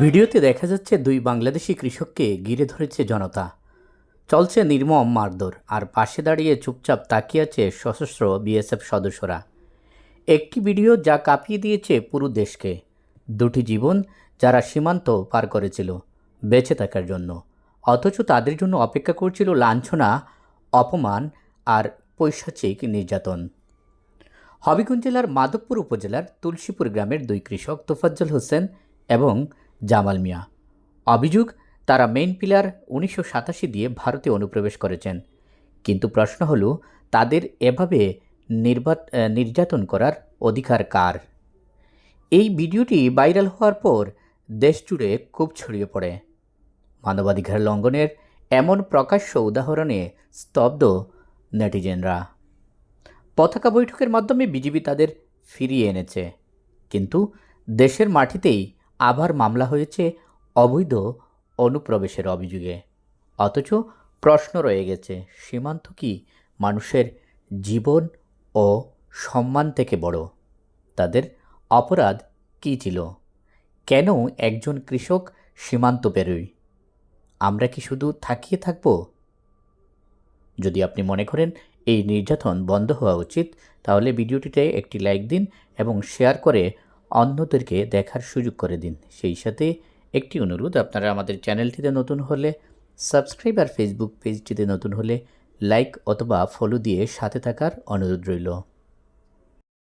ভিডিওতে দেখা যাচ্ছে দুই বাংলাদেশি কৃষককে ঘিরে ধরেছে জনতা। চলছে নির্মম মারধর, আর পাশে দাঁড়িয়ে চুপচাপ তাকিয়ে আছে সশস্ত্র বিএসএফ সদস্যরা। একটি ভিডিও যা কাঁপিয়ে দিয়েছে পুরো দেশকে। দুটি জীবন যারা সীমান্ত পার করেছিল, বেঁচে থাকার জন্য। অথচ তাদের জন্য অপেক্ষা করছিল লাঞ্ছনা, অপমান, আর পৈশাচিক নির্যাতন। হবিগঞ্জ জেলার মাধবপুর উপজেলার তুলসীপুর গ্রামের দুই কৃষক, তোফাজ্জল হোসেন এবং জামাল মিয়া। অভিযোগ, তারা মেইন পিলার উনিশশো সাতাশি দিয়ে ভারতে অনুপ্রবেশ করেছেন। কিন্তু প্রশ্ন হলো, তাদের এভাবে নির্যাতন করার অধিকার কার? এই ভিডিওটি ভাইরাল হওয়ার পর দেশ জুড়ে খুব ছড়িয়ে পড়ে। মানবাধিকার লঙ্ঘনের এমন প্রকাশ্য উদাহরণে স্তব্ধ নেটিজেনরা। পতাকা বৈঠকের মাধ্যমে বিজেপি তাদের ফিরিয়ে এনেছে। কিন্তু দেশের মাটিতেই আবার মামলা হয়েছে অবৈধ অনুপ্রবেশের অভিযোগে। অথচ প্রশ্ন রয়ে গেছে, সীমান্ত কি মানুষের জীবন ও সম্মান থেকে বড়? তাদের অপরাধ কী ছিল? কেন একজন কৃষক সীমান্ত পেরোয়? আমরা কি শুধু থাকিয়ে থাকব? যদি আপনি মনে করেন এই নির্যাতন বন্ধ হওয়া উচিত, তাহলে ভিডিওটিতে একটি লাইক দিন এবং শেয়ার করে অন্যদেরকে দেখার সুযোগ করে দিন। সেই সাথে একটি অনুরোধ, আপনারা আমাদের চ্যানেলটিতে নতুন হলে, সাবস্ক্রাইব আর ফেসবুক পেজটিতে নতুন হলে, লাইক অথবা ফলো দিয়ে সাথে থাকার অনুরোধ রইল।